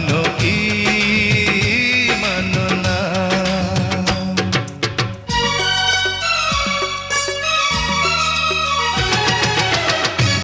জানো কি?